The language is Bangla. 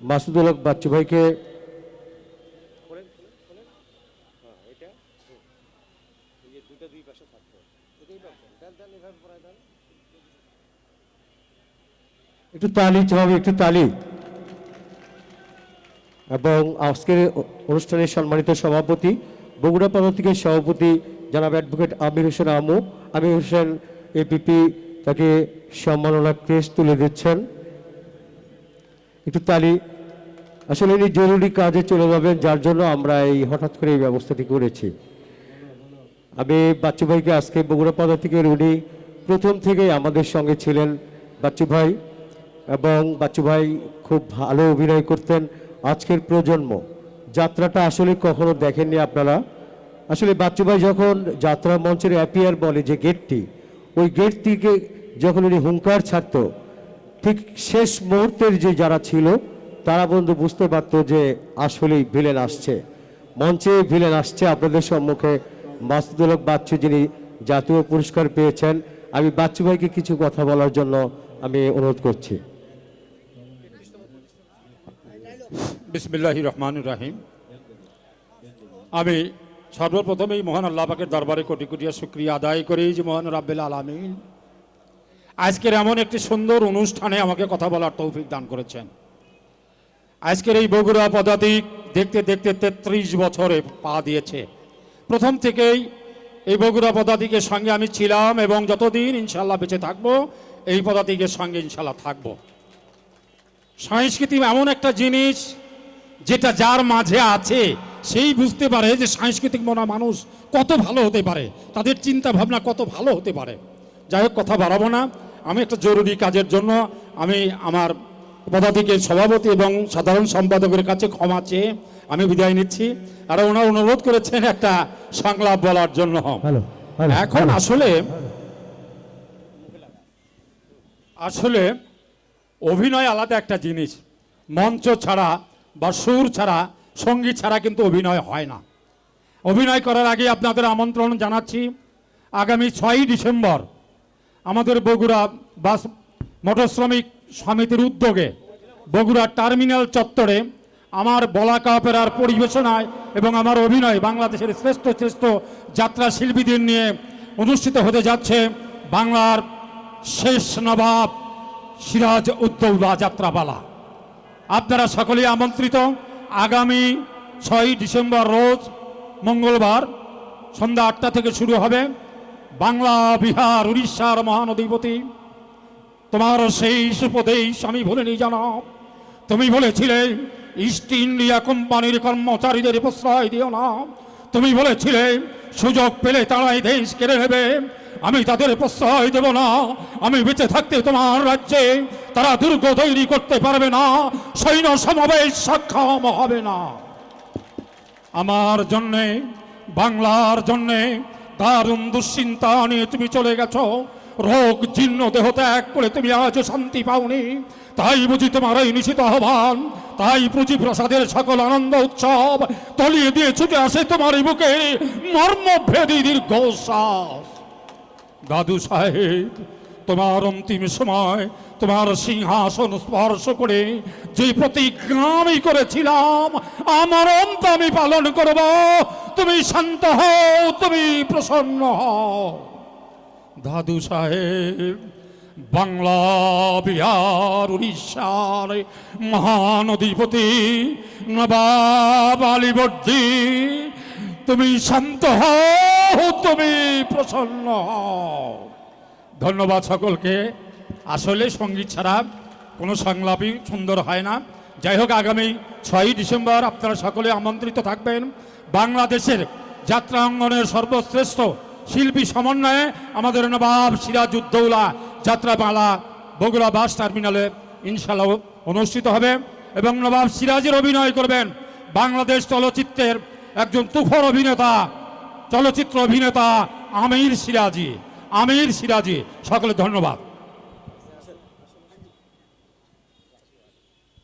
মাসুদুল হক বাচ্চু ভাইকে একটু তালি হবে একটু তালি। এবং আজকের অনুষ্ঠানের সম্মানিত সভাপতি, বগুড়া পদাধিকের সভাপতি জনাব অ্যাডভোকেট আমির হোসেন আমু। আমির হোসেন এপিপি তাকে সম্মাননা ক্রেস্ট তুলে দিচ্ছেন। একটু তালি। আসলে উনি জরুরি কাজে চলে যাবেন যার জন্য আমরা এই হঠাৎ করে এই ব্যবস্থাটি করেছি। আমি বাচ্চু ভাইকে আজকে বগুড়া থেকে উনি প্রথম থেকেই আমাদের সঙ্গে ছিলেন বাচ্চু ভাই এবং বাচ্চু ভাই খুব ভালো অভিনয় করতেন আজকের প্রজন্ম। যাত্রাটা আসলে কখনো দেখেননি আপনারা? আসলে বাচ্চু ভাই যখন যাত্রা মঞ্চের অ্যাপিয়ার বলে যে গেটটি ওই গেট থেকে যখন উনি হুঙ্কার ছাড়তো ঠিক শেষ মুহূর্তের যে যারা ছিল, তারা বন্ধু বুঝতে পারতো যে আসলেই ভিলেন আসছে। মঞ্চে ভিলেন আসছে আপনাদের সম্মুখে। মাসুদুলক বাচ্চু যিনি জাতীয় পুরস্কার পেয়েছেন, আমি বাচ্চু ভাইকে কিছু কথা বলার জন্য আমি অনুরোধ করছি। বিসমিল্লাহ রহমান রাহিম। আমি সর্বপ্রথমেই মহান আল্লাহ পাকের দরবারে কোটি কোটি শুক্রিয়া আদায় করি যে মহান রাব্বিল আলামিন আজকের এমন একটি সুন্দর অনুষ্ঠানে আমাকে কথা বলার তৌফিক দান করেছেন। আজকের এই বগুড়া পদাতিক দেখতে দেখতে তেত্রিশ বছরে পা দিয়েছে। প্রথম থেকেই এই বগুড়া পদাতিকের সঙ্গে আমি ছিলাম এবং যতদিন ইনশাল্লাহ বেঁচে থাকব, এই পদাতিকের সঙ্গে ইনশাল্লাহ থাকব। সংস্কৃতি এমন একটা জিনিস যেটা যার মাঝে আছে, সেই বুঝতে পারে যে সাংস্কৃতিক মনা মানুষ কত ভালো হতে পারে, তাদের চিন্তা ভাবনা কত ভালো হতে পারে। যাই হোক, কথা বাড়াবো না। আমি একটা জরুরি কাজের জন্য আমি আমার পদাধিকের সভাপতি এবং সাধারণ সম্পাদকের কাছে ক্ষমা চেয়ে আমি বিদায় নিচ্ছি। আর ওনার অনুরোধ করেছেন একটা সংলাপ বলার জন্য। এখন আসলে আসলে অভিনয় আলাদা একটা জিনিস। মঞ্চ ছাড়া বা সুর ছাড়া সংগীত ছাড়া কিন্তু অভিনয় হয় না। অভিনয় করার আগে আপনাদের আমন্ত্রণ জানাচ্ছি আগামী ছয়ই ডিসেম্বর আমাদের বগুড়া বাস মোটর শ্রমিক সমিতির উদ্যোগে বগুড়া টার্মিনাল চত্বরে আমার বলাকা অপেরার পরিবেশনায় এবং আমার অভিনয় বাংলাদেশের শ্রেষ্ঠ শ্রেষ্ঠ যাত্রা শিল্পীদের নিয়ে অনুষ্ঠিত হতে যাচ্ছে বাংলার শেষ নবাব সিরাজ উদ্দৌলা যাত্রাপালা। আপনারা সকলেই আমন্ত্রিত। আগামী ছয়ই ডিসেম্বর রোজ মঙ্গলবার সন্ধ্যা আটটা থেকে শুরু হবে। বাংলা, বিহার, উড়িষ্যার মহানদীপতি। তোমার সেই সুপদেশ আমি ভুলিনি জানাও তুমি বলেছিলে, ইস্ট ইন্ডিয়া কোম্পানির কর্মচারীদের প্রশ্রয় দিও না। তুমি বলেছিলে, সুযোগ পেলে তারাই দেশ কেড়ে নেবে। আমি তাদের প্রশ্রয় দেব না। আমি বেঁচে থাকতে তোমার রাজ্যে তারা দুর্গ তৈরি করতে পারবে না। সৈন্য সমাবেশ সক্ষম হবে না। আমার জন্যে, বাংলার জন্যে দারুণ দুশ্চিন্তা নিয়ে তুমি চলে গেছ। রোগ, জীর্ণ, দেহ ত্যাগ করে তুমি আজও শান্তি পাওনি। তাই বুঝি তোমার এই নিশ্চিত আহ্বান, তাই পুঁজি প্রসাদের সকল আনন্দ উৎসব তলিয়ে দিয়ে ছুটে আসে তোমার বুকে মর্মভেদী দীর্ঘশ্বাস। দাদু সাহেব তোমার অন্তিম সময় তোমার সিংহাসন স্পর্শ করে যে প্রতিজ্ঞা আমি করেছিলাম, আমার অন্ত আমি পালন করব। তুমি শান্ত হও, তুমি প্রসন্ন হও। দাদু সাহেব, বাংলা, বিহার, উড়িষ্যার মহানদীপতি নবাব আলিবর্দী তুমি শান্ত হও, তুমি প্রসন্ন হও। ধন্যবাদ সকলকে। আসলে সংগীত ছাড়া কোনো সংলাপই সুন্দর হয় না। যাই হোক, আগামী ছয়ই ডিসেম্বর আপনারা সকলে আমন্ত্রিত থাকবেন। বাংলাদেশের যাত্রা অঙ্গনের সর্বশ্রেষ্ঠ শিল্পী সমন্বয়ে আমাদের নবাব সিরাজউদ্দৌলা যাত্রাপালা বগুড়া বাস টার্মিনালে ইনশাল্লাহ অনুষ্ঠিত হবে এবং নবাব সিরাজের অভিনয় করবেন বাংলাদেশ চলচ্চিত্রের একজন তুফর অভিনেতা, চলচ্চিত্র অভিনেতা আমির সিরাজি। আমির সিরাজি। সকলে ধন্যবাদ।